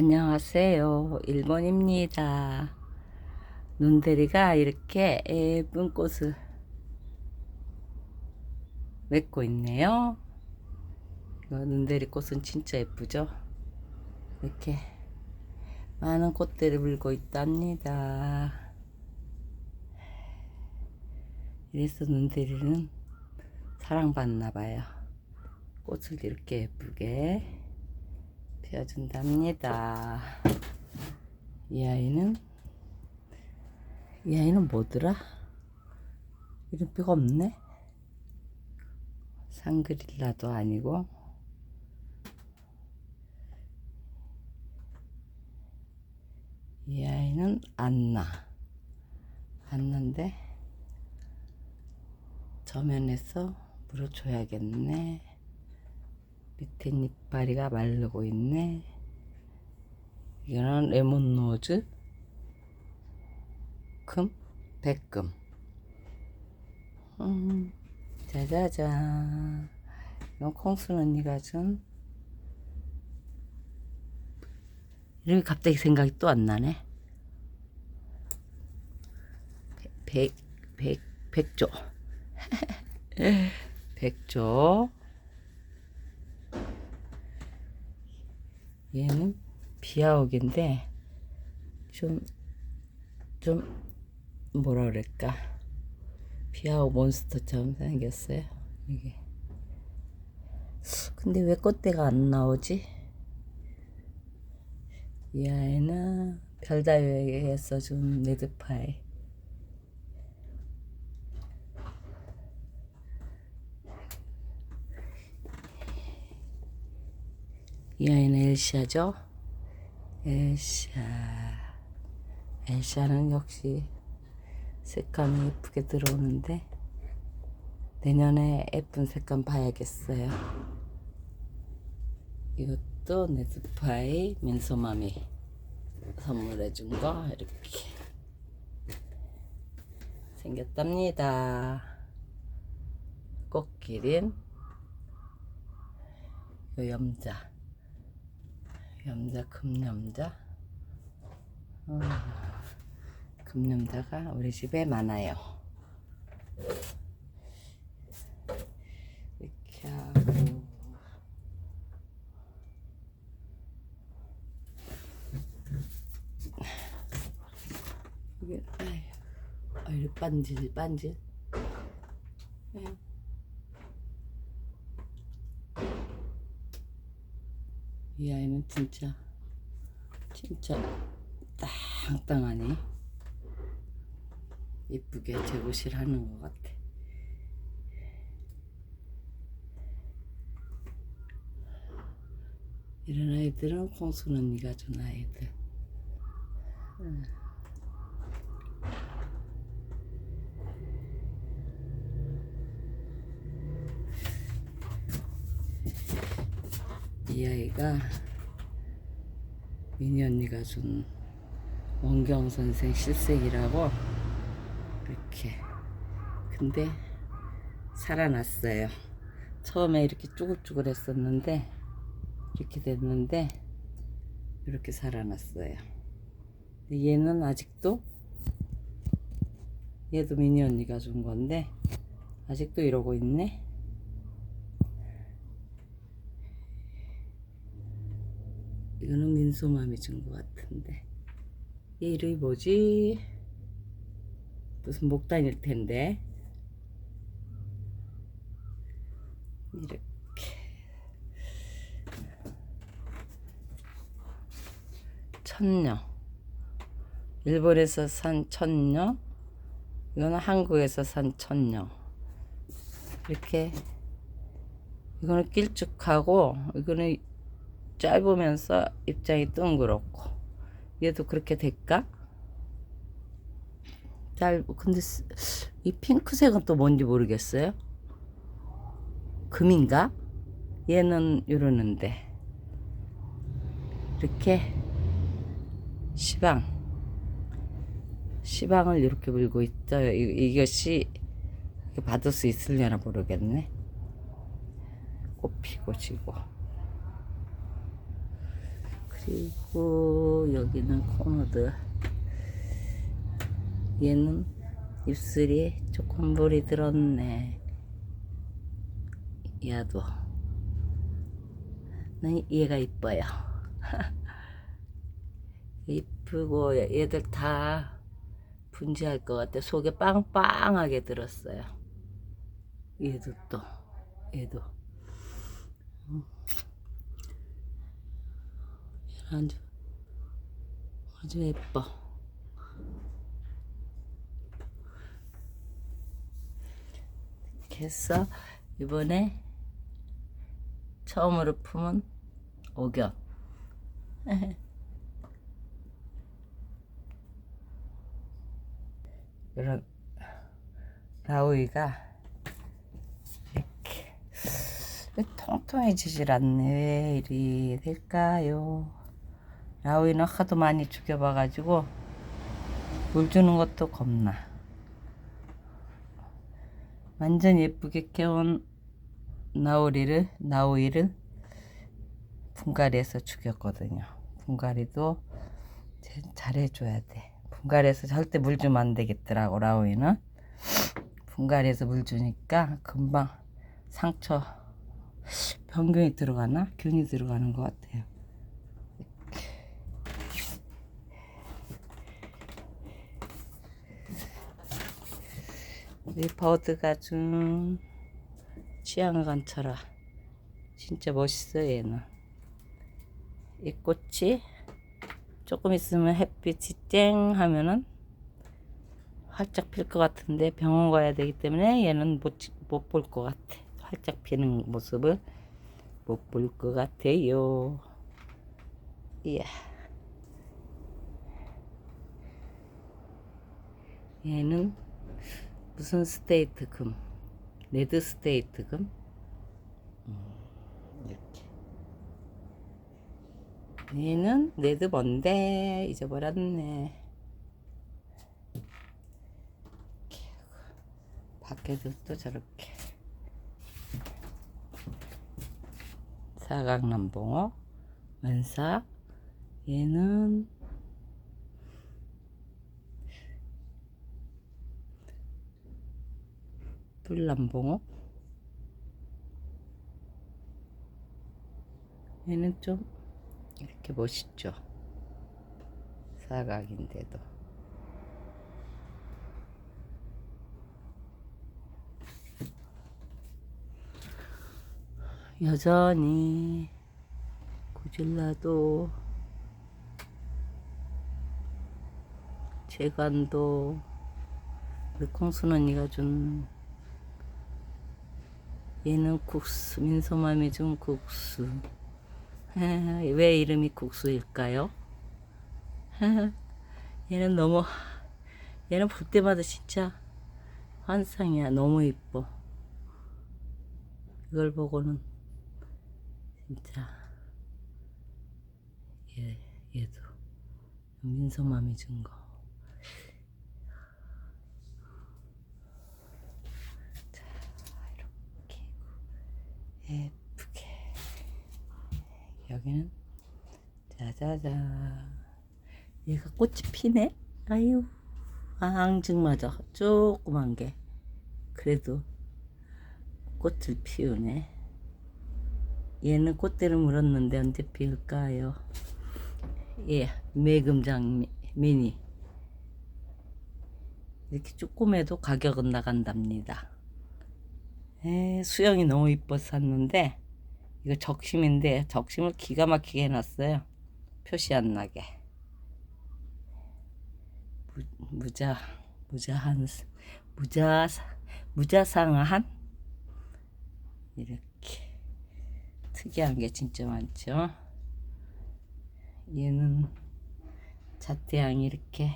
안녕하세요. 일본입니다. 눈대리가 이렇게 예쁜 꽃을 맺고 있네요. 눈대리 꽃은 진짜 예쁘죠? 이렇게 많은 꽃들을 물고 있답니다. 이래서 눈대리는 사랑받나 봐요. 꽃을 이렇게 예쁘게 피워준답니다. 이 아이는 이 아이는 뭐더라? 이름표가 없네. 상그릴라도 아니고 이 아이는 안나 안나인데 저면에서 물어줘야겠네. 밑에 이파리가 마르고 있네. 이거는 레몬로즈, 금, 백금. 음, 짜자잔. 이건 콩순 언니가 준 이름이 갑자기 생각이 또 안 나네. 백, 백, 백조. 백조. 얘는 비아옥인데 좀, 좀 뭐라 그럴까? 비아옥 몬스터처럼 생겼어요 이게. 근데 왜 꽃대가 안 나오지? 이 아이는 별다유에게서 준 레드파이 이 아이는 엘샤죠? 엘샤. 엘샤는 역시 색감이 예쁘게 들어오는데 내년에 예쁜 색감 봐야겠어요. 이것도 네드파이 민소맘이 선물해 준 거 이렇게 생겼답니다. 꽃기린 요 염자 염자 금염자. 어, 금염자가 우리 집에 많아요. 이렇게 하고. 이게 아유 아유 반질 반질 아유. 이 아이는 진짜 진짜 땅땅하니 이쁘게 제고실 하는 것 같아. 이런 아이들은 콩순 언니가 준 아이들. 음. 이 아이가 미니 언니가 준 원경 선생 실색이라고 이렇게 근데 살아났어요. 처음에 이렇게 쭈글쭈글 했었는데 이렇게 됐는데 이렇게 살아났어요. 얘는 아직도 얘도 미니 언니가 준 건데 아직도 이러고 있네. 이거는 민소맘이 준 것 같은데. 얘 이름이 뭐지? 무슨 목단일 텐데. 이렇게. 천녀. 일본에서 산 천녀. 이거는 한국에서 산 천녀. 이렇게. 이거는 길쭉하고 이거는 짧으면서 입장이 둥그렇고 얘도 그렇게 될까? 짧 근데 스- 이 핑크색은 또 뭔지 모르겠어요. 금인가? 얘는 이러는데 이렇게 시방 시방을 이렇게 물고. 이- 이것이 받을 수 있으려나 모르겠네. 꽃 피고 지고. 그리고 여기는 코너들. 얘는 입술이 조금 물이 들었네. 얘도. 난 얘가 이뻐요. 이쁘고 얘들 다 분지할 것 같아. 속에 빵빵하게 들었어요. 얘도 또, 얘도. 아주, 아주 예뻐. 이렇게 해서 이번에 처음으로 품은 오겹. 이런 라우이가 이렇게 왜 통통해지질 않네. 왜 이리 될까요? 라우이는 하도 많이 죽여봐가지고 물 주는 것도 겁나. 완전 예쁘게 깨운 나우리를 나우이를 분갈이해서 죽였거든요. 분갈이도 제- 잘해줘야 돼. 분갈이해서 절대 물 주면 안 되겠더라고 라우이는. 분갈이해서 물 주니까 금방 상처 병균이 들어가나 균이 들어가는 것 같아요. 이 버드가 준 취향을 감춰라. 진짜 멋있어 얘는. 이 꽃이 조금 있으면 햇빛이 쨍 하면은 활짝 필 것 같은데 병원 가야 되기 때문에 얘는 못 볼 것 같아. 활짝 피는 모습을 못 볼 것 같아요. 이야. 얘는 무슨 스테이트 금? 레드 스테이트 금? 음, 이렇게. 얘는 레드 뭔데 잊어버렸네. 밖에도 또 저렇게 사각남봉어 원사 얘는 뿔남봉어? 얘는 좀 이렇게 멋있죠? 사각인데도. 여전히 고질라도 재간도 우리 콩순 언니가 준 얘는 국수 민소맘이 준 국수 왜 이름이 국수일까요? 얘는 너무 얘는 볼 때마다 진짜 환상이야 너무 이뻐 이걸 보고는 진짜 얘 얘도 민소맘이 준 거. 자 이렇게 예쁘게. 여기는 짜자자 얘가 꽃이 피네? 아유 앙증맞아 조그만 게. 그래도 꽃을 피우네. 얘는 꽃대를 물었는데 언제 피울까요? 예 매금장 미- 미니. 이렇게 조그매도 가격은 나간답니다 에, 수영이 너무 이뻐서 샀는데 이거 적심인데 적심을 기가 막히게 해놨어요. 표시 안 나게. 무, 무자 무자한 무자 무자상한 이렇게 특이한 게 진짜 많죠. 얘는 자태양이 이렇게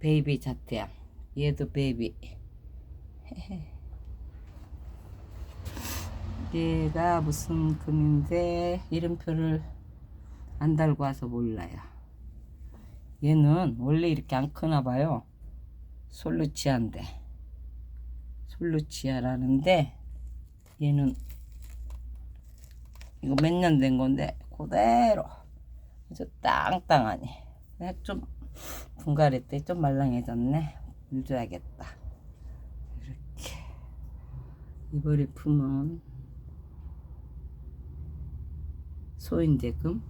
베이비 자태양. 얘도 베이비. 얘가 무슨 금인데 이름표를 안 달고 와서 몰라요. 얘는 원래 이렇게 안 크나 봐요. 솔루치아인데. 솔루치아라는데 얘는 이거 몇 년 된 건데 그대로 아주 땅땅하니. 좀때좀 말랑해졌네. 물 줘야겠다. 이렇게. 이불이 품은 소인대금.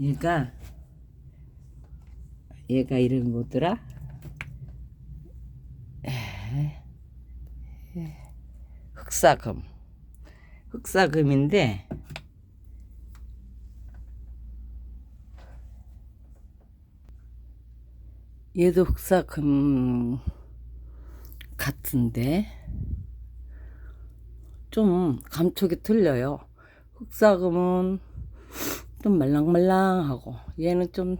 얘가 얘가 이름이 뭐더라? 흑사금. 흑사금인데 얘도 흑사금 같은데 좀 감촉이 틀려요. 흑사금은 좀 말랑말랑하고 얘는 좀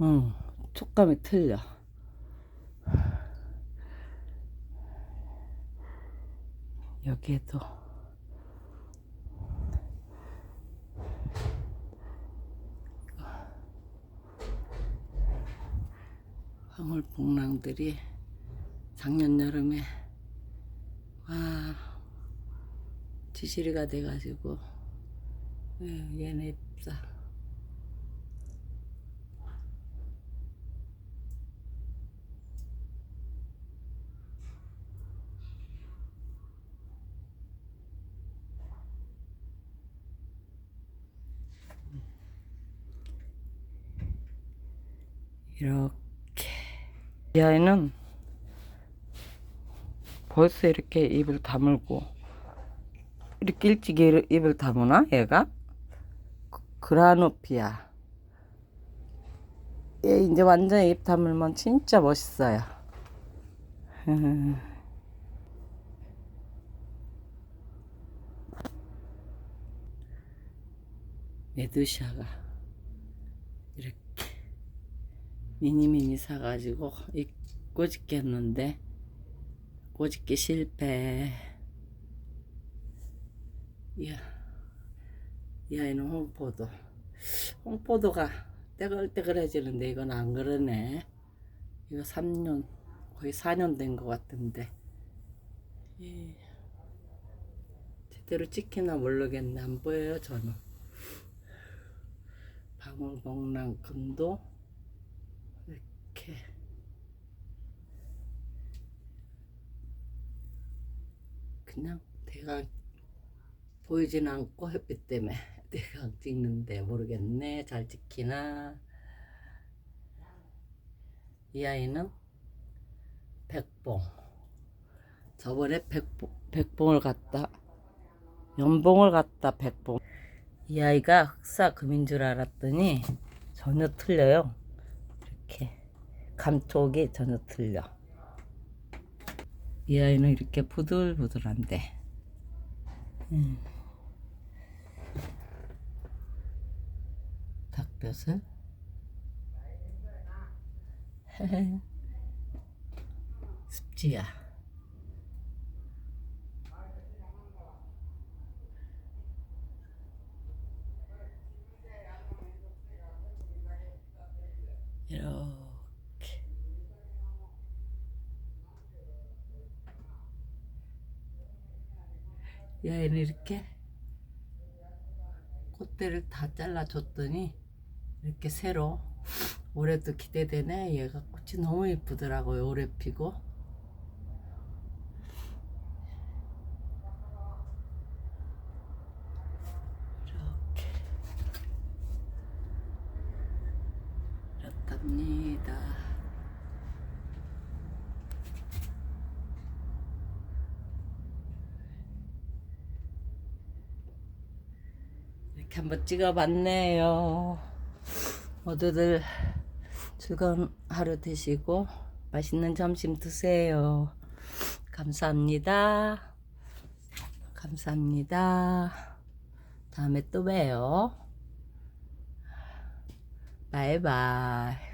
음, 촉감이 틀려. 여기에도 황홀복랑들이 작년 여름에 와 지시리가 돼가지고 예, 얘네 입사. 이렇게. 이 아이는 벌써 이렇게 입을 다물고 이렇게 일찍 입을- 다무나 얘가? 그- 그라노피아. 얘 이제 완전히 입 다물면 진짜 멋있어요. 메두샤가 이렇게 미니미니 사가지고 이 꼬집게 했는데 꼬집기 실패 이 아이는 홍포도. 홍포도가 떼글떼글해지는데 이건 안 그러네. 이거 3년 거의 4년 된 것 같은데. 예. 제대로 찍히나 모르겠네. 안 보여요 저는. 방울복랑금도 이렇게. 그냥 대강 보이진 않고 햇빛 때문에 대강 찍는데 모르겠네. 잘 찍히나? 이 아이는 백봉. 저번에 백봉, 백봉을 갖다 연봉을 갖다 백봉. 이 아이가 흑사 금인 줄 알았더니 전혀 틀려요. 이렇게 감촉이 전혀 틀려. 이 아이는 이렇게 부들부들한데. 음. 닭볕을 습지야. 이렇게. 얘는 이렇게? 꽃대를 다 잘라줬더니 이렇게 새로 올해도 기대되네. 얘가 꽃이 너무 예쁘더라고요 올해 피고. 이렇게. 이렇답니다. 이렇게 한번 찍어봤네요. 모두들 즐거운 하루 되시고 맛있는 점심 드세요. 감사합니다. 감사합니다. 다음에 또 봬요. 바이바이.